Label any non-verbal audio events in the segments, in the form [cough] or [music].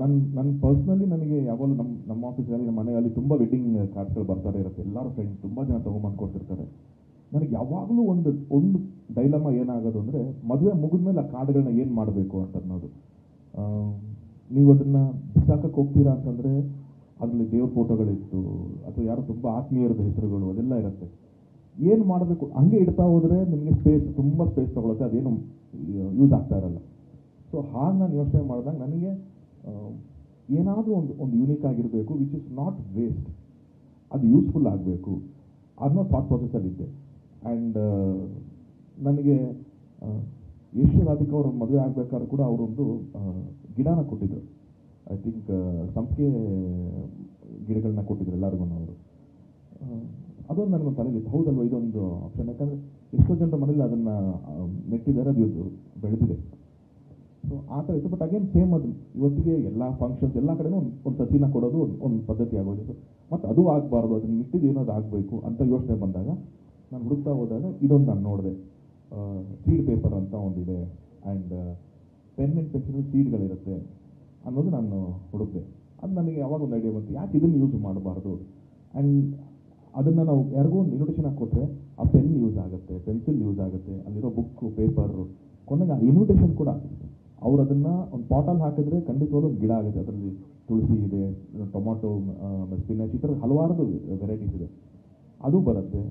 ನನ್ನ ನನ್ನ ಪರ್ಸ್ನಲಿ ನನಗೆ ಯಾವಾಗಲೂ ನಮ್ಮ ನಮ್ಮ ಆಫೀಸಲ್ಲಿ ನಮ್ಮ ಮನೆಯಲ್ಲಿ ತುಂಬ ವೆಡ್ಡಿಂಗ್ ಕಾರ್ಡ್ಸ್ಗಳು ಬರ್ತಾರೆ, ಇರುತ್ತೆ. ಎಲ್ಲರೂ ಫ್ರೆಂಡ್ಸ್ ತುಂಬ ಜನ ತೊಗೊಂಬಂದು ಕೊಡ್ತಿರ್ತಾರೆ. ನನಗೆ ಯಾವಾಗಲೂ ಒಂದು ಒಂದು ಡೈಲಮ್ಮ ಏನಾಗೋದು ಅಂದರೆ, ಮದುವೆ ಮುಗಿದ್ಮೇಲೆ ಆ ಕಾರ್ಡ್ಗಳನ್ನ ಏನು ಮಾಡಬೇಕು ಅಂತ ಅನ್ನೋದು. ನೀವು ಅದನ್ನು ಬಿಸಾಕಕ್ಕೆ ಹೋಗ್ತೀರಾ ಅಂತಂದರೆ, ಅದರಲ್ಲಿ ದೇವ್ರ ಫೋಟೋಗಳಿತ್ತು, ಅಥವಾ ಯಾರು ತುಂಬ ಆತ್ಮೀಯರದ ಹೆಸರುಗಳು, ಅದೆಲ್ಲ ಇರುತ್ತೆ. ಏನು ಮಾಡಬೇಕು? ಹಂಗೆ ಇಡ್ತಾ ಹೋದರೆ ನಿಮಗೆ ಸ್ಪೇಸ್ ತುಂಬ ಸ್ಪೇಸ್ ತೊಗೊಳುತ್ತೆ, ಅದೇನು ಯೂಸ್ ಆಗ್ತಾ ಇರಲ್ಲ. ಸೊ ಹಾಗೆ ನಾನು ಯೋಚನೆ ಮಾಡಿದಾಗ ನನಗೆ ಏನಾದರೂ ಒಂದು ಒಂದು ಯೂನಿಕ್ ಆಗಿರಬೇಕು ವಿಚ್ ಇಸ್ ನಾಟ್ ವೇಸ್ಟ್ ಅದು ಯೂಸ್ಫುಲ್ ಆಗಬೇಕು ಅನ್ನೋ ಥಾಟ್ ಪ್ರೊಸೆಸ್ಸಲ್ಲಿದ್ದೆ ಆ್ಯಂಡ್ ನನಗೆ ಯಶ್ ರಾಧಿಕ ಅವ್ರ ಮದುವೆ ಆಗಬೇಕಾದ್ರೆ ಕೂಡ ಅವರೊಂದು ಗಿಡನ ಕೊಟ್ಟಿದ್ದರು ಐ ಥಿಂಕ್ ಸಂಪಿಗೆ ಗಿಡಗಳನ್ನ ಕೊಟ್ಟಿದ್ರು ಎಲ್ಲರಿಗೂ ಅವರು. ಅದೊಂದು ನನಗೊಂದು ತಲೆಯಲ್ಲಿ ಹೌದಲ್ವ, ಇದೊಂದು ಆಪ್ಷನ್ ಯಾಕಂದರೆ ಎಷ್ಟೋ ಜನರ ಮನೇಲಿ ಅದನ್ನು ನೆಟ್ಟಿದ್ದಾರೆ, ಅದು ಬೆಳೆದಿದೆ. ಸೊ ಆ ಥರ ಇತ್ತು ಬಟ್ ಅಗೇನ್ ಸೇಮ್ ಅದು. ಇವತ್ತಿಗೆ ಎಲ್ಲ ಫಂಕ್ಷನ್ಸ್ ಎಲ್ಲ ಕಡೆನೂ ಒಂದು ಒಂದು ಸಸಿನ ಕೊಡೋದು ಒಂದು ಒಂದು ಪದ್ಧತಿ ಆಗೋಗಿತ್ತು ಮತ್ತು ಅದು ಆಗಬಾರ್ದು, ಅದನ್ನು ಮಿಟ್ಟಿದ್ದು ಏನಾದ್ರು ಆಗಬೇಕು ಅಂತ ಯೋಚನೆ ಬಂದಾಗ ನಾನು ಹುಡುಕ್ತಾ ಹೋದಾಗ ಇದೊಂದು ನಾನು ನೋಡಿದೆ. ಸೀಡ್ ಪೇಪರ್ ಅಂತ ಒಂದಿದೆ. ಆ್ಯಂಡ್ ಪೆನ್ ಆ್ಯಂಡ್ ಪೆನ್ಸಿಲ್ ಸೀಡ್ಗಳಿರುತ್ತೆ ಅನ್ನೋದು ನಾನು ಹುಡುಕಿದೆ. ಅದು ನನಗೆ ಯಾವಾಗ ಒಂದು ಐಡಿಯಾ ಬಂತು. ಯಾಕೆ ಇದನ್ನು ಯೂಸ್ ಮಾಡಬಾರ್ದು? ಆ್ಯಂಡ್ ಅದನ್ನು ನಾವು ಯಾರಿಗೂ ಒಂದು ಇನ್ವಿಟೇಷನ್ ಹಾಕ್ಕೊಟ್ರೆ ಆ ಪೆನ್ ಯೂಸ್ ಆಗುತ್ತೆ ಪೆನ್ಸಿಲ್ ಯೂಸ್ ಆಗುತ್ತೆ, ಅಲ್ಲಿರೋ ಬುಕ್ಕು ಪೇಪರು ಕೊನೆಗೆ ಆ ಇನ್ವಿಟೇಷನ್ ಕೂಡ ಅವ್ರು ಅದನ್ನ ಒಂದು ಪಾಟಲ್ಲಿ ಹಾಕಿದ್ರೆ ಖಂಡಿತವಾಗ್ಲೂ ಗಿಡ ಆಗುತ್ತೆ. ಅದರಲ್ಲಿ ತುಳಸಿ ಇದೆ, ಟೊಮಾಟೊ ಸ್ಪಿನಾಚ್ ಈ ಥರ ಹಲವಾರು ವೆರೈಟೀಸ್ ಇದೆ. ಅದು ಬರುತ್ತೆ.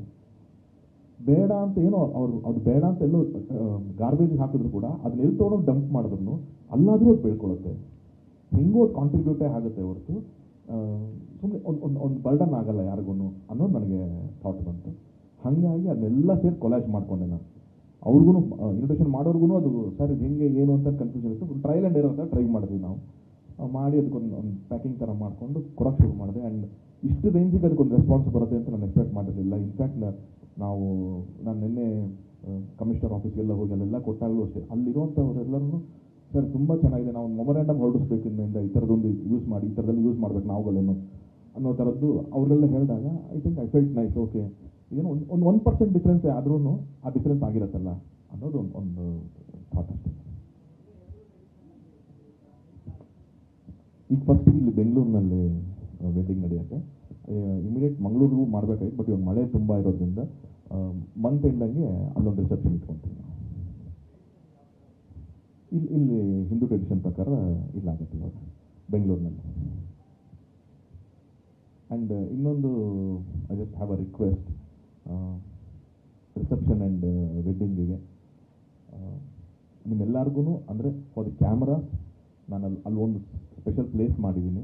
ಬೇಡ ಅಂತ ಏನೋ ಅವ್ರು, ಅದು ಬೇಡ ಅಂತ ಎಲ್ಲೋ ಗಾರ್ಬೇಜ್ ಹಾಕಿದ್ರು ಕೂಡ ಅದನ್ನ ಎಲ್ಲಿ ತೊಗೊಂಡು ಡಂಪ್ ಮಾಡಿದ್ರು ಅಲ್ಲಾದರೂ ಅದು ಬೆಳ್ಕೊಳ್ಳುತ್ತೆ ಹೆಂಗೋ ಅದು ಕಾಂಟ್ರಿಬ್ಯೂಟೇ ಆಗುತ್ತೆ ಹೊರತು. ಸುಮ್ಮನೆ ಒಂದು ಒಂದು ಒಂದು ಬರ್ಡನ್ ಆಗಲ್ಲ ಯಾರಿಗೂ ಅನ್ನೋದು ನನಗೆ ಥಾಟ್ ಬಂತು. ಹಾಗಾಗಿ ಅದನ್ನೆಲ್ಲ ಸೇರಿ ಕೊಲಾಜ್ ಮಾಡ್ಕೊಂಡೆ ನಾನು. ಅವ್ರಿಗೂ ಇನ್ವಿಟೇಷನ್ ಮಾಡೋರ್ಗು ಅದು, ಸರ್ ಹೆಂಗೆ, ಏನು ಅಂತ ಕನ್ಫ್ಯೂಷನ್ ಇತ್ತು. ಟ್ರೈಲ್ ಆ್ಯಂಡ್ ಏರೋ ಅಂತ ಟ್ರೈ ಮಾಡಿದ್ವಿ ನಾವು. ಮಾಡಿ ಅದಕ್ಕೊಂದು, ಒಂದು ಪ್ಯಾಕಿಂಗ್ ಥರ ಮಾಡಿಕೊಂಡು ಕೊಡೋಕ್ಕೆ ಶುರು ಮಾಡಿದೆ. ಆ್ಯಂಡ್ ಇಷ್ಟು ರೇಂಜಿಗೆ ಅದಕ್ಕೊಂದು ರೆಸ್ಪಾನ್ಸ್ ಬರುತ್ತೆ ಅಂತ ನಾನು ಎಕ್ಸ್ಪೆಕ್ಟ್ ಮಾಡಿರಲಿಲ್ಲ. ಇನ್ಫ್ಯಾಕ್ಟ್ ನಾವು, ನಾನು ನಿನ್ನೆ ಕಮಿಷನರ್ ಆಫೀಸ್ಗೆಲ್ಲ ಹೋಗಿ ಅಲ್ಲೆಲ್ಲ ಕೊಟ್ಟಾಗಲೂ ಅಷ್ಟೇ. ಅಲ್ಲಿರುವಂಥವ್ರೆಲ್ಲರೂ ಸರ್, ತುಂಬ ಚೆನ್ನಾಗಿದೆ. ನಾವು ಒಂದು ಮೊಮೊರಾಂಡಮ್ ಹೊರಡಿಸ್ಬೇಕು ಇನ್ಮೇಲಿಂದ. ಈ ಥರದೊಂದು ಯೂಸ್ ಮಾಡಿ, ಈ ಥರದಲ್ಲಿ ಯೂಸ್ ಮಾಡ್ಬೇಕು ನಾವುಗಳನ್ನು ಅನ್ನೋ ಥರದ್ದು ಅವರೆಲ್ಲ ಹೇಳಿದಾಗ I think I felt nice okay ಏನೋ, ಒಂದು ಒಂದು ಒನ್ ಪರ್ಸೆಂಟ್ ಡಿಫ್ರೆನ್ಸ್ ಆದ್ರೂ ಆ ಡಿಫ್ರೆನ್ಸ್ ಆಗಿರತ್ತಲ್ಲ ಅನ್ನೋದು ಒಂದು ಒಂದು ಥಾಟ್ ಅಷ್ಟೇ. ಈಗ ಫಸ್ಟ್ ಇಲ್ಲಿ ಬೆಂಗಳೂರಿನಲ್ಲಿ ವೆಡ್ಡಿಂಗ್ ನಡೆಯುತ್ತೆ. ಇಮಿಡಿಯೇಟ್ ಮಂಗಳೂರಿಗೂ ಮಾಡಬೇಕಾಗಿತ್ತು ಬಟ್ ಇವಾಗ ಮಳೆ ತುಂಬ ಇರೋದ್ರಿಂದ ಮಂತ್ ಎಂಡಂಗೆ ಅಲ್ಲೊಂದು ರಿಸೆಪ್ಷನ್ ಇಟ್ಕೊಂತೀವಿ ನಾವು. ಇಲ್ಲಿ ಇಲ್ಲಿ ಹಿಂದೂ ಟ್ರೆಡಿಷನ್ ಪ್ರಕಾರ ಇಲ್ಲಾಗುತ್ತೆ ಇವಾಗ, ಬೆಂಗಳೂರಿನಲ್ಲಿ. ಆ್ಯಂಡ್ ಇನ್ನೊಂದು I just have a request reception and ವೆಡ್ಡಿಂಗಿಗೆ ನಿಮ್ಮೆಲ್ಲರಿಗೂ ಅಂದರೆ ಫಾರ್ ದಿ ಕ್ಯಾಮ್ರಾ ನಾನು ಅಲ್ಲಿ ಅಲ್ಲೊಂದು ಸ್ಪೆಷಲ್ ಪ್ಲೇಸ್ ಮಾಡಿದ್ದೀನಿ.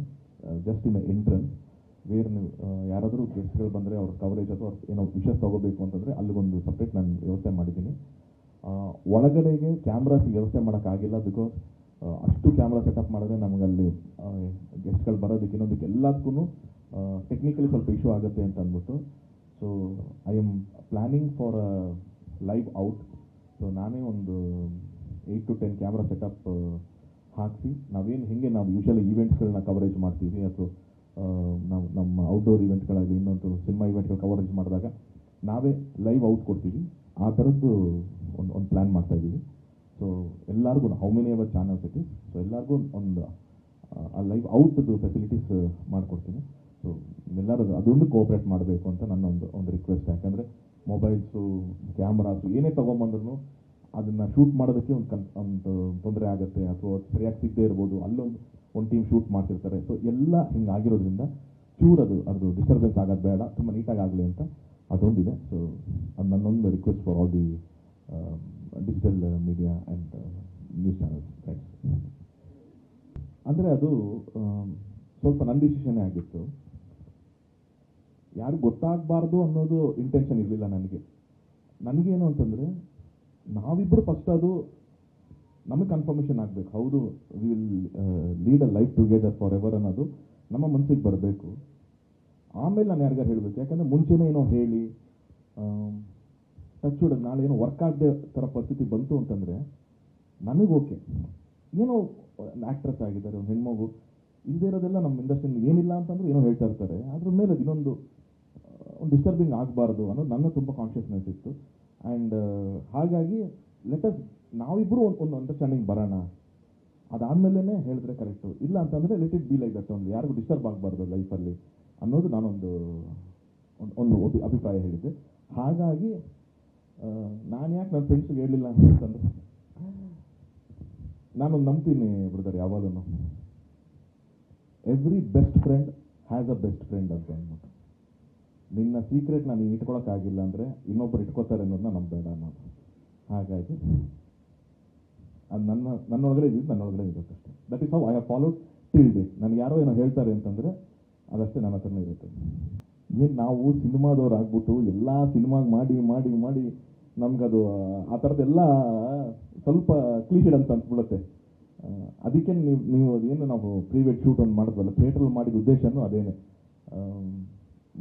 ಜಸ್ಟ್ ಇನ್ ಎಂಟ್ರೆನ್ಸ್ ವೇರ್ ನೀವು ಯಾರಾದರೂ ಗೆಸ್ಟ್ಗಳು ಬಂದರೆ ಅವ್ರ ಕವರೇಜ್ ಅಥವಾ ಏನೋ ವಿಷಸ್ ತಗೋಬೇಕು ಅಂತಂದರೆ ಅಲ್ಲಿಗೊಂದು ಸಪ್ರೇಟ್ ನಾನು ವ್ಯವಸ್ಥೆ ಮಾಡಿದ್ದೀನಿ. ಒಳಗಡೆಗೆ ಕ್ಯಾಮ್ರಾಸ್ ವ್ಯವಸ್ಥೆ ಮಾಡೋಕ್ಕಾಗಿಲ್ಲ ಬಿಕಾಸ್ ಅಷ್ಟು ಕ್ಯಾಮ್ರಾ ಸೆಟಪ್ ಮಾಡಿದ್ರೆ ನಮಗಲ್ಲಿ ಗೆಸ್ಟ್ಗಳು ಬರೋದಕ್ಕೆ ಇನ್ನೊಂದಕ್ಕೆ ಎಲ್ಲದಕ್ಕೂ ಟೆಕ್ನಿಕಲಿ ಸ್ವಲ್ಪ ಇಶ್ಯೂ ಆಗುತ್ತೆ ಅಂತ ಅಂದ್ಬಿಟ್ಟು so I am planning for a live out so ನಾನೇ ಒಂದು eight to ten camera setup ಹಾಕಿಸಿ. ನಾವೇನು ಹೇಗೆ ನಾವು ಯೂಶಲಿ ಈವೆಂಟ್ಸ್ಗಳನ್ನ ಕವರೇಜ್ ಮಾಡ್ತೀವಿ, ಅಥವಾ ನಾವು ನಮ್ಮ ಔಟ್ಡೋರ್ ಇವೆಂಟ್ಗಳಾಗಲಿ ಇನ್ನೊಂದು ಸಿನಿಮಾ ಇವೆಂಟ್ಗಳು ಕವರೇಜ್ ಮಾಡಿದಾಗ ನಾವೇ ಲೈವ್ ಔಟ್ ಕೊಡ್ತೀವಿ. ಆ ಥರದ್ದು ಒಂದು ಒಂದು ಪ್ಲ್ಯಾನ್ ಮಾಡ್ತಾ ಇದ್ದೀವಿ. ಸೊ ಎಲ್ಲರಿಗೂ how many our channels it so ಎಲ್ಲರಿಗೂ ಒಂದು, ಆ ಲೈವ್ ಔಟ್ದು ಫೆಸಿಲಿಟೀಸ್ ಮಾಡಿಕೊಡ್ತೀನಿ. ಸೊ ಎಲ್ಲರೂ ಅದೊಂದು ಕೋಆಪ್ರೇಟ್ ಮಾಡಬೇಕು ಅಂತ ನನ್ನ ಒಂದು ಒಂದು ರಿಕ್ವೆಸ್ಟ್ ಯಾಕಂದರೆ ಮೊಬೈಲ್ಸು ಕ್ಯಾಮ್ರಾಸು ಏನೇ ತೊಗೊಂಬಂದ್ರೂ ಅದನ್ನು ಶೂಟ್ ಮಾಡೋದಕ್ಕೆ ಒಂದು ಕನ್ ಒಂದು ತೊಂದರೆ ಆಗುತ್ತೆ ಅಥವಾ ಸರಿಯಾಗಿ ಸಿಗದೇ ಇರ್ಬೋದು. ಅಲ್ಲೊಂದು, ಒಂದು ಟೀಮ್ ಶೂಟ್ ಮಾಡ್ತಿರ್ತಾರೆ. ಸೊ ಎಲ್ಲ ಹಿಂಗೆ ಆಗಿರೋದ್ರಿಂದ ಚೂರ್ ಅದು ಅದು ಡಿಸ್ಟರ್ಬೆನ್ಸ್ ಆಗೋದು ಬೇಡ. ತುಂಬ ನೀಟಾಗಿ ಆಗಲಿ ಅಂತ ಅದೊಂದಿದೆ. ಸೊ ಅದು ನನ್ನೊಂದು request for all the digital media and news channels thanks ಅಂದರೆ ಅದು ಸ್ವಲ್ಪ ನನ್ನ ಡಿಸಿಷನೇ ಆಗಿತ್ತು. ಯಾರು ಗೊತ್ತಾಗಬಾರ್ದು ಅನ್ನೋದು ಇಂಟೆನ್ಷನ್ ಇರಲಿಲ್ಲ ನನಗೆ. ನನಗೇನು ಅಂತಂದರೆ ನಾವಿಬ್ಬರು ಫಸ್ಟ್ ಅದು ನಮಗೆ ಕನ್ಫರ್ಮೇಷನ್ ಆಗಬೇಕು. ಹೌದು we will lead a life together forever ಅನ್ನೋದು ನಮ್ಮ ಮನಸ್ಸಿಗೆ ಬರಬೇಕು. ಆಮೇಲೆ ನಾನು ಯಾರಿಗಾರು ಹೇಳಬೇಕು, ಯಾಕಂದರೆ ಮುಂಚೆನೇ ಏನೋ ಹೇಳಿ ಟಚ್ ಹೊಡೆದು ನಾಳೆ ಏನೋ ವರ್ಕ್ ಆಗದೆ ಥರ ಪರಿಸ್ಥಿತಿ ಬಂತು ಅಂತಂದರೆ, ನನಗೆ ಓಕೆ ಏನೋ ಆ್ಯಕ್ಟ್ರೆಸ್ ಆಗಿದ್ದಾರೆ, ಒಂದು ಹೆಣ್ಮಗು ಇಲ್ಲದೆ ಇರೋದೆಲ್ಲ ನಮ್ಮ ಇಂಡಸ್ಟ್ರಿಯಲ್ಲಿ ಏನಿಲ್ಲ ಅಂತಂದ್ರೆ ಏನೋ ಹೇಳ್ತಾ ಇರ್ತಾರೆ. ಅದ್ರ ಮೇಲೆ ಇನ್ನೊಂದು ಡಿಸ್ಟರ್ಬಿಂಗ್ ಆಗಬಾರ್ದು ಅನ್ನೋದು ನನ್ನ ತುಂಬ ಕಾನ್ಷಿಯಸ್ನೆಸ್ ಇತ್ತು. ಆ್ಯಂಡ್ ಹಾಗಾಗಿ ಲೆಟಸ್ ನಾವಿಬ್ಬರು ಒಂದು ಒಂದು ಅಂಡರ್ಸ್ಟ್ಯಾಂಡಿಂಗ್ ಬರೋಣ. ಅದಾದಮೇಲೆ ಹೇಳಿದ್ರೆ ಕರೆಕ್ಟು ಇಲ್ಲ ಅಂತಂದರೆ let it be like that ಒಂದು ಯಾರಿಗೂ ಡಿಸ್ಟರ್ಬ್ ಆಗಬಾರ್ದು ಲೈಫಲ್ಲಿ ಅನ್ನೋದು ನಾನೊಂದು, ಒಂದು ಒಂದು ಅಭಿಪ್ರಾಯ ಹೇಳಿದ್ದೆ. ಹಾಗಾಗಿ ನಾನು ಯಾಕೆ ನನ್ನ ಫ್ರೆಂಡ್ಸ್ಗೆ ಹೇಳಲಿಲ್ಲ ಅಂತಂದರೆ ನಾನು ನಂಬ್ತೀನಿ ಬ್ರದರ್ ಯಾವಾಗಲೂ every best friend has a best friend ಅಂತ ಅಂದ್ಬಿಟ್ಟು. ನಿನ್ನ ಸೀಕ್ರೆಟ್ ನಾನು ಇಟ್ಕೊಳಕ್ಕಾಗಿಲ್ಲ ಅಂದರೆ ಇನ್ನೊಬ್ಬರು ಇಟ್ಕೋತಾರೆ ಅನ್ನೋದನ್ನ ನಂಬೇಡ ಅನ್ನೋದು ಹಾಗಾಗಿ ಅದು ನನ್ನ, ನನ್ನೊಳಗಡೆ ಇದ್ದು ನನ್ನೊಳಗಡೆ ಇರುತ್ತೆ ಅಷ್ಟೇ. That is how I have followed till date ನನಗೆ ಯಾರೋ ಏನೋ ಹೇಳ್ತಾರೆ ಅಂತಂದರೆ ಅದಷ್ಟೇ ನನ್ನ ಹತ್ರನೇ ಇರುತ್ತೆ. ಏನು ನಾವು ಸಿನಿಮಾದವ್ರು ಆಗ್ಬಿಟ್ಟು ಎಲ್ಲ ಸಿನಿಮಾಗೆ ಮಾಡಿ ಮಾಡಿ ಮಾಡಿ ನಮ್ಗದು, ಆ ಥರದ್ದೆಲ್ಲ ಸ್ವಲ್ಪ ಕ್ಲೀಶಿಡ್ ಅಂತ ಅನ್ಸ್ಬಿಡುತ್ತೆ. ಅದಕ್ಕೆ ನೀವು ನೀವು ಏನು ನಾವು ಪ್ರೀವೇಟ್ ಶೂಟ್ ಒಂದು ಮಾಡಿದ್ವಲ್ಲ ಥಿಯೇಟ್ರಲ್ಲಿ ಮಾಡಿದ ಉದ್ದೇಶನೂ ಅದೇನೆ.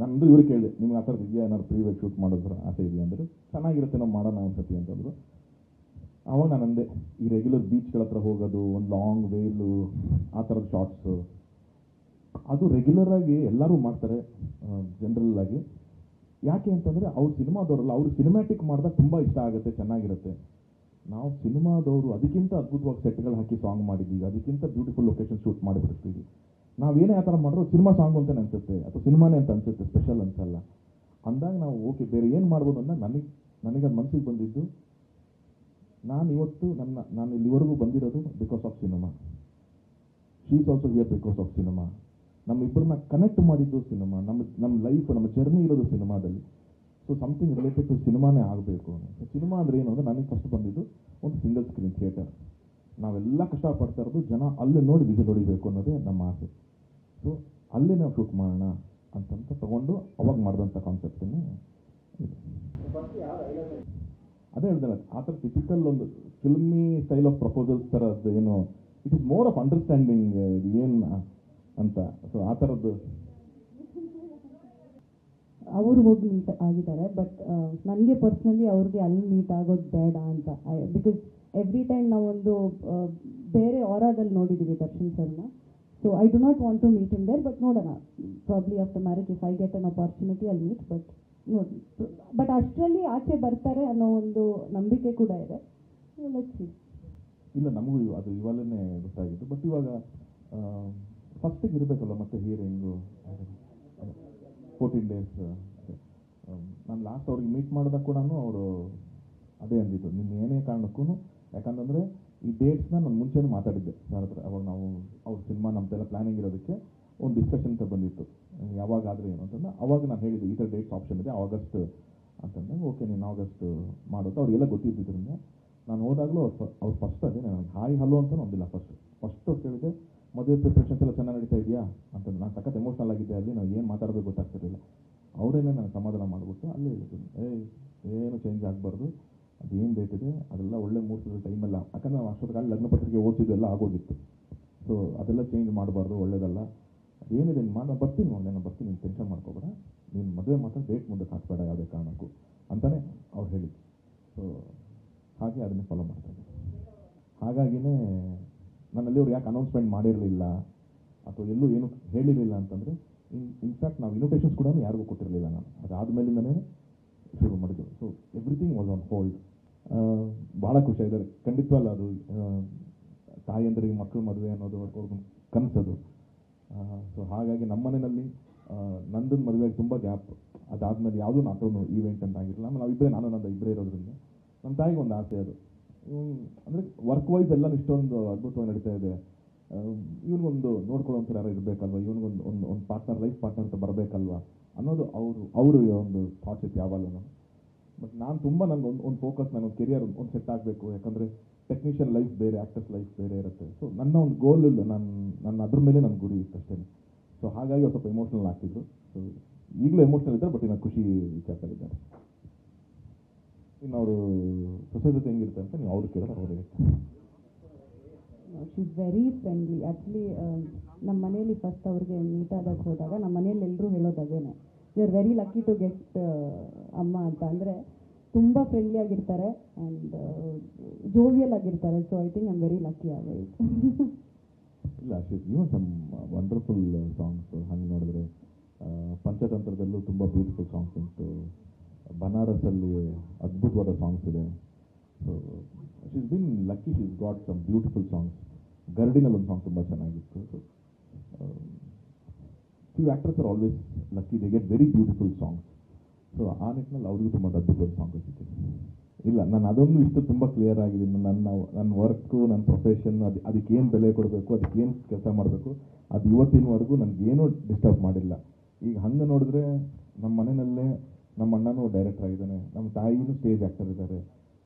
ನಂದು ಇವರು ಕೇಳಿದೆ, ನಿಮ್ಗೆ ಆ ಥರದ್ದು ಇದೆಯಾ? ಏನಾದ್ರು ಶೂಟ್ ಮಾಡೋದ್ರ ಆಸೆ ಇದೆಯಾ? ಅಂದರೆ, ಚೆನ್ನಾಗಿರುತ್ತೆ, ನಾವು ಮಾಡೋಣ ಅನ್ಸತಿ ಅಂತಂದ್ರು ಅವಾಗ ನಾನು ಅಂದೆ, ಈ ರೆಗ್ಯುಲರ್ ಬೀಚ್ಗಳ ಹತ್ರ ಹೋಗೋದು, ಒಂದು ಲಾಂಗ್ ವೇಲು ಆ ಥರದ ಶಾರ್ಟ್ಸು ಅದು ರೆಗ್ಯುಲರ್ ಆಗಿ ಎಲ್ಲರೂ ಮಾಡ್ತಾರೆ ಜನರಲ್ ಆಗಿ. ಯಾಕೆ ಅಂತಂದರೆ, ಅವ್ರು ಸಿನಿಮಾದವರಲ್ಲ, ಅವರು ಸಿನಿಮ್ಯಾಟಿಕ್ ಮಾಡಿದಾಗ ತುಂಬ ಇಷ್ಟ ಆಗುತ್ತೆ, ಚೆನ್ನಾಗಿರುತ್ತೆ. ನಾವು ಸಿನಿಮಾದವರು, ಅದಕ್ಕಿಂತ ಅದ್ಭುತವಾಗಿ ಸೆಟ್ಗಳು ಹಾಕಿ ಸಾಂಗ್ ಮಾಡಿದ್ದೀವಿ ಅದಕ್ಕಿಂತ ಬ್ಯೂಟಿಫುಲ್ ಲೊಕೇಶನ್ ಶೂಟ್ ಮಾಡಿಬಿಡ್ತೀವಿ. ನಾವೇನೇ ಆ ಥರ ಮಾಡಿದ್ರು ಸಿನಿಮಾ ಸಾಂಗ್ ಅಂತ ಅನಿಸುತ್ತೆ, ಅಥವಾ ಸಿನಿಮಾನೇ ಅಂತ ಅನಿಸುತ್ತೆ ಸ್ಪೆಷಲ್ ಅನ್ಸಲ್ಲ. ಅಂದಾಗ ನಾವು ಓಕೆ ಬೇರೆ ಏನು ಮಾಡ್ಬೋದು ಅಂದಾಗ ನನಗೆ ನನಗೆ ಅದು ಮನಸ್ಸಿಗೆ ಬಂದಿದ್ದು, ನಾನು ಇವತ್ತು ನನ್ನ, ನಾನು ಇಲ್ಲಿವರೆಗೂ ಬಂದಿರೋದು because of cinema she's also here because of cinema ನಮ್ಮಿಬ್ಬರನ್ನ connect ಮಾಡಿದ್ದು ಸಿನಿಮಾ ನಮ್ಮ ನಮ್ಮ ಲೈಫ್ ನಮ್ಮ ಜರ್ನಿ ಇರೋದು ಸಿನಿಮಾದಲ್ಲಿ ಸೊ ಸಮಥಿಂಗ್ ರಿಲೇಟೆಡ್ ಟು ಸಿನಿಮಾನೇ ಆಗಬೇಕು ಸಿನಿಮಾ ಅಂದರೆ ಏನು ಅಂದರೆ ನನಗೆ ಫಸ್ಟ್ ಬಂದಿದ್ದು ಒಂದು ಸಿಂಗಲ್ ಸ್ಕ್ರೀನ್ ಥಿಯೇಟರ್ ನಾವೆಲ್ಲ ಕಷ್ಟಪಡ್ತಾ ಇರೋದು ಜನ ಅಲ್ಲಿ ನೋಡಿ ಬಿಸಿ ಹೊಡಿಬೇಕು ಅನ್ನೋದೇ ನಮ್ಮ ಆಸೆ. ಸೊ ಅಲ್ಲೇ ನಾವು ಶೂಟ್ ಮಾಡೋಣ ಅಂತಂತ ತಗೊಂಡು ಅವಾಗ ಮಾಡಿದಂಥ ಕಾನ್ಸೆಪ್ಟನ್ನೇ ಅದೇ ಹೇಳ್ದಲ್ಲ, ಆ ಥರ ಟಿಪಿಕಲ್ ಒಂದು ಫಿಲ್ಮಿ ಸ್ಟೈಲ್ ಆಫ್ ಪ್ರಪೋಸಲ್ಸ್ ಥರದ್ದು ಏನು it is more of understanding ಏನು ಅಂತ. ಸೊ ಆ ಥರದ್ದು. ಅವರು ಹೋಗಿ ಮೀಟ್ ಆಗಿದ್ದಾರೆ ಬಟ್ ನನಗೆ ಪರ್ಸ್ನಲಿ ಅವ್ರಿಗೆ ಅಲ್ಲಿ ಮೀಟ್ ಆಗೋದು ಬೇಡ ಅಂತ. ಬಿಕಾಸ್ ಎವ್ರಿ ಟೈಮ್ ನಾವೊಂದು ಬೇರೆ ಆರಾದಲ್ಲಿ ನೋಡಿದ್ದೀವಿ ದರ್ಶನ್ ಸರ್ನ. So I do not want to meet in there but ನೋಡೋಣ. Probably after marriage if I get an opportunity ಅಲ್ಲಿ ಮೀಟ್ ಬಟ್ ನೋಡಿ ಬಟ್ ಅಷ್ಟರಲ್ಲಿ ಆಚೆ ಬರ್ತಾರೆ ಅನ್ನೋ ಒಂದು ನಂಬಿಕೆ ಕೂಡ ಇದೆ. ಇಲ್ಲ, ನಮಗೂ ಅದು ಇವಾಗಲೇ ಗೊತ್ತಾಗಿತ್ತು ಬಟ್ ಇವಾಗ ಫಸ್ಟಿಗೆ ಇರಬೇಕಲ್ಲ ಮತ್ತೆ ಹಿಯರಿಂಗು ಫೋರ್ಟೀನ್ ಡೇಸ್ ನಾನು ಲಾಸ್ಟ್ ಅವ್ರಿಗೆ ಮೀಟ್ ಮಾಡಿದಾಗ ಕೂಡ ಅವರು ಅದೇ ಅಂದಿದ್ದು ನಿಮ್ಮ ಏನೇ ಕಾರಣಕ್ಕೂ ಯಾಕಂತಂದರೆ ಈ ಡೇಟ್ಸ್ನ ನಾನು ಮುಂಚೆನೇ ಮಾತಾಡಿದ್ದೆ. ಸರ್ ಹತ್ರ ಅವಾಗ ನಾವು ಅವ್ರ ಸಿನಿಮಾ ನಮ್ಮದೆಲ್ಲ ಪ್ಲಾನಿಂಗ್ ಇರೋದಕ್ಕೆ ಒಂದು ಡಿಸ್ಕಷನ್ ಅಂತ ಬಂದಿತ್ತು. ಯಾವಾಗ ಆದರೆ ಏನು ಅಂತಂದ್ರೆ ಅವಾಗ ನಾನು ಹೇಳಿದ್ದೆ ಈ ಥರ ಡೇಟ್ಸ್ ಆಪ್ಷನ್ ಇದೆ ಆಗಸ್ಟ್ ಅಂತಂದಾಗ ಓಕೆ ನೀನು ಆಗಸ್ಟ್ ಮಾಡೋದು. ಅವ್ರಿಗೆಲ್ಲ ಗೊತ್ತಿದ್ದರಿಂದ ನಾನು ಹೋದಾಗಲೂ ಅವ್ರು ಅವ್ರು ಫಸ್ಟ್ ಅದೇ ನನಗೆ ಹಾಯ್ ಹಲೋ ಅಂತ ಒಂದಿಲ್ಲ ಫಸ್ಟ್ ಫಸ್ಟ್ ಅವ್ರು ಕೇಳಿದೆ ಮದುವೆ ಪ್ರಿಪ್ರೇಷನ್ಸ್ ಎಲ್ಲ ಚೆನ್ನಾಗಿ ನಡೀತಾ ಇದೆಯಾ? ಅಂತಂದ್ರೆ ನಾನು ಸಖತ್ ಎಮೋಷನಲ್ ಆಗಿದ್ದೆ ಅಲ್ಲಿ, ನಾವು ಏನು ಮಾತಾಡಬೇಕು ಗೊತ್ತಾಗ್ತಿರಲಿಲ್ಲ. ಅವರೇನೆ ನಾನು ಸಮಾಧಾನ ಮಾಡಿಬಿಟ್ಟು ಅಲ್ಲೇ ಹೇಳಿದ್ದೀನಿ ಏಯ್, ಏನು ಚೇಂಜ್ ಆಗಬಾರ್ದು? ಅದೇನು ಡೇಟ್ ಇದೆ ಅದೆಲ್ಲ ಒಳ್ಳೆ ಮುಹೂರ್ತದ ಟೈಮೆಲ್ಲ ಯಾಕಂದ್ರೆ ನಾವು ಅಷ್ಟೊತ್ತಿಗೆ ಲಗ್ನ ಪತ್ರಿಕೆ ಓದಿದ್ದು ಎಲ್ಲ ಆಗೋಗಿತ್ತು ಸೊ ಅದೆಲ್ಲ ಚೇಂಜ್ ಮಾಡಬಾರ್ದು, ಒಳ್ಳೇದಲ್ಲ. ಅದೇನಿದೆ ನಿಮ್ಮ ನಾನು ಬರ್ತೀನಿ ನೋಡಿ ನಾನು ಬರ್ತೀನಿ, ನೀನು ಟೆನ್ಷನ್ ಮಾಡ್ಕೋಬೇಡ. ನೀನು ಮದುವೆ ಮಾತ್ರ ಡೇಟ್ ಮುಂದಕ್ಕೆ ಹಾಕ್ಬೇಡ ಯಾವುದೇ ಕಾರಣಕ್ಕೂ ಅಂತಲೇ ಅವ್ರು ಹೇಳಿದ್ರು. ಸೊ ಹಾಗೆ ಅದನ್ನು ಫಾಲೋ ಮಾಡ್ತಾ ಇದ್ದೀನಿ ಹಾಗಾಗಿನೇ ನನ್ನಲ್ಲಿ ಅವ್ರು ಯಾಕೆ ಅನೌನ್ಸ್ಮೆಂಟ್ ಮಾಡಿರಲಿಲ್ಲ ಅಥವಾ ಎಲ್ಲೂ ಏನು ಹೇಳಿರಲಿಲ್ಲ ಅಂತಂದರೆ, ಇನ್ ಇನ್ಫ್ಯಾಕ್ಟ್ ನಾವು ಇನ್ವಿಟೇಷನ್ಸ್ ಕೂಡ ಯಾರಿಗೂ ಕೊಟ್ಟಿರಲಿಲ್ಲ ನಾನು. ಅದಾದಮೇಲಿಂದನೇ ಶುರು ಮಾಡಿದ್ದು. So everything was on hold ಭಾಳ ಖುಷಿ ಇದ್ದಾರೆ ಖಂಡಿತವಲ್ಲ ಅದು ತಾಯಿಯಂದರಿಗೆ ಮಕ್ಕಳು ಮದುವೆ ಅನ್ನೋದು ಅವ್ರಿಗೊಂದು ಕನಸದು. ಸೊ ಹಾಗಾಗಿ ನಮ್ಮ ಮನೆಯಲ್ಲಿ ನಂದನ ಮದುವೆಗೆ ತುಂಬ ಗ್ಯಾಪ್. ಅದಾದಮೇಲೆ ಯಾವುದೂ ನಾಟೋನು ಈವೆಂಟ್ ಅಂತ ಆಗಿರಲಿಲ್ಲ ಆಮೇಲೆ ನಾವಿಬ್ಬರೇ ನಾನು, ನಂದು ಇಬ್ಬರೇ ಇರೋದ್ರಿಂದ. ನಮ್ಮ ತಾಯಿಗೆ ಒಂದು ಆಸೆ ಅದು. ಅಂದರೆ ವರ್ಕ್ ವೈಸ್ ಎಲ್ಲ ಇಷ್ಟೊಂದು ಅದ್ಭುತವಾಗಿ ನಡೀತಾ ಇದೆ. ಇವನಿಗೊಂದು ನೋಡ್ಕೊಳ್ಳೋಂಥ ಯಾರು ಇರಬೇಕಲ್ವ? ಇವನಿಗೊಂದು ಒಂದು ಒಂದು ಪಾರ್ಟ್ನರ್ ಲೈಫ್ ಪಾರ್ಟ್ನರ್ ಅಂತ ಬರಬೇಕಲ್ವ? ಅನ್ನೋದು ಅವರು ಅವರು ಒಂದು ಥಾಟ್ಸ್ ಇತ್ತು ಯಾವಾಗಲೂ. ಬಟ್ ನಾನು ತುಂಬ ನನಗೆ ಒಂದು ಒಂದು ಫೋಕಸ್ ನನ್ನ ಕೆರಿಯರ್ ಒಂದು ಸೆಟ್ ಆಗಬೇಕು. ಯಾಕಂದರೆ ಟೆಕ್ನಿಷಿಯನ್ ಲೈಫ್ ಬೇರೆ ಆ್ಯಕ್ಟರ್ಸ್ ಲೈಫ್ ಬೇರೆ ಇರುತ್ತೆ. ಸೊ ನನ್ನ ಒಂದು ಗೋಲ್ ಇಲ್ಲ. ನನ್ನ ನನ್ನ ಅದ್ರ ಮೇಲೆ ನನ್ನ ಗುರಿ ಇತ್ತು ಅಷ್ಟೇ. ಸೊ ಹಾಗಾಗಿ ಸ್ವಲ್ಪ ಎಮೋಷನಲ್ ಆಗ್ತಿದ್ರು. ಸೊ ಈಗಲೂ ಎಮೋಷನಲ್ ಇದ್ದಾರೆ ಬಟ್ ಇನ್ನು ಖುಷಿ ವಿಚಾರದಲ್ಲಿದ್ದಾರೆ. ಇನ್ನು ಅವರು ಸೊಸೆ ಜೊತೆ ಹೆಂಗಿರುತ್ತೆ ಅಂತ ನೀವು ಅವ್ರು ಕೇಳಿದ್ರೆ ಅವ್ರು ಹೇಳ್ತಾರೆ ಶಿ ವೆರಿ ಫ್ರೆಂಡ್ಲಿ ಆ್ಯಕ್ಚುಲಿ ನಮ್ಮ ಮನೆಯಲ್ಲಿ ಫಸ್ಟ್ ಅವ್ರಿಗೆ ಮೀಟ್ ಆದಾಗ ಹೋದಾಗ ನಮ್ಮ ಮನೆಯಲ್ಲಿ ಎಲ್ಲರೂ ಹೇಳೋದು you are very lucky to get ಅಮ್ಮ ಅಂತ. ಅಂದರೆ ತುಂಬ ಫ್ರೆಂಡ್ಲಿ ಆಗಿರ್ತಾರೆ ಆ್ಯಂಡ್ ಜೋವಿಯಲ್ ಆಗಿರ್ತಾರೆ. So I think I am very lucky ಆಗೈಟ್ ಇಲ್ಲ ಯು ಸಮ್ ವಂಡರ್ಫುಲ್ ಸಾಂಗ್ಸ್ ಹಂಗೆ ನೋಡಿದ್ರೆ ಪಂಚತಂತ್ರದಲ್ಲೂ ತುಂಬ ಬ್ಯೂಟಿಫುಲ್ ಸಾಂಗ್ಸ್ ಉಂಟು. ಬನಾರಸಲ್ಲಿ ಅದ್ಭುತವಾದ ಸಾಂಗ್ಸ್ ಇದೆ. So she's been lucky she's got some beautiful songs ಗರಡಿನಲ್ಲಿ ಒಂದು ಸಾಂಗ್ ತುಂಬ ಚೆನ್ನಾಗಿತ್ತು. So few actors are always lucky they get very beautiful songs so ಆ ನಿಟ್ಟಿನಲ್ಲಿ ಅವ್ರಿಗೂ ತುಂಬ ಅದ್ಭುತವಾದ ಸಾಂಗ್ ಸಿಕ್ಕಿದೆ ಇಲ್ಲ, ನಾನು ಅದೊಂದು ಇಷ್ಟು ತುಂಬ ಕ್ಲಿಯರ್ ಆಗಿದ್ದೀನಿ ನನ್ನ ನನ್ನ ವರ್ಕು ನನ್ನ ಪ್ರೊಫೆಷನ್ ಅದು, ಅದಕ್ಕೆ ಏನು ಬೆಲೆ ಕೊಡಬೇಕು, ಅದಕ್ಕೆ ಏನು ಕೆಲಸ ಮಾಡಬೇಕು, ಅದು ಇವತ್ತಿನವರೆಗೂ ನನಗೇನು ಡಿಸ್ಟರ್ಬ್ ಮಾಡಿಲ್ಲ. ಈಗ ಹಂಗೆ ನೋಡಿದ್ರೆ ನಮ್ಮ ಮನೆಯಲ್ಲೇ ನಮ್ಮ ಅಣ್ಣನೂ ಡೈರೆಕ್ಟರ್ ಆಗಿದ್ದಾನೆ. ನಮ್ಮ ತಾಯಿನೂ ಸ್ಟೇಜ್ ಆ್ಯಕ್ಟರ್ ಇದ್ದಾರೆ.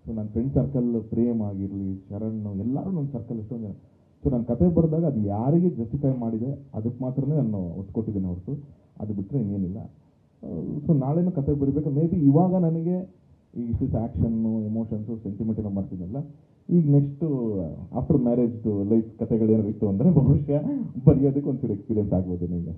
ಸೊ ನನ್ನ ಫ್ರೆಂಡ್ ಸರ್ಕಲ್ ಪ್ರೇಮ್ ಆಗಿರಲಿ, ಶರಣ್, ಎಲ್ಲರೂ ನನ್ನ ಸರ್ಕಲ್ ಎಷ್ಟೊಂದು ಜನ. ಸೊ ನಾನು ಕತೆ ಬರೆದಾಗ ಅದು ಯಾರಿಗೆ ಜಸ್ಟಿಫೈ ಮಾಡಿದೆ ಅದಕ್ಕೆ ಮಾತ್ರನೇ ನಾನು ಒತ್ತು ಕೊಟ್ಟಿದ್ದೇನೆ ಹೊರತು. ಅದು ಬಿಟ್ಟರೆ ಇನ್ನೇನಿಲ್ಲ. ಸೊ ನಾಳೆನೂ ಕತೆ ಬರೀಬೇಕು. ಮೇ ಬಿ ಇವಾಗ ನನಗೆ ಈ ಇಸ್ ಆ್ಯಕ್ಷನ್ನು ಎಮೋಷನ್ಸು ಸೆಂಟಿಮೆಂಟ್ ಎಲ್ಲ ಮಾಡ್ತಿದ್ದಲ್ಲ ಈಗ ನೆಕ್ಸ್ಟು ಆಫ್ಟರ್ ಮ್ಯಾರೇಜ್ ಲೈಫ್ ಕತೆಗಳೇನಾದ್ರು ಇತ್ತು ಅಂದರೆ [laughs] ಬಹುಶಃ ಬರೆಯೋದಕ್ಕೆ ಒಂಚೂರು ಎಕ್ಸ್ಪೀರಿಯನ್ಸ್ ಆಗ್ಬೋದು ಈಗ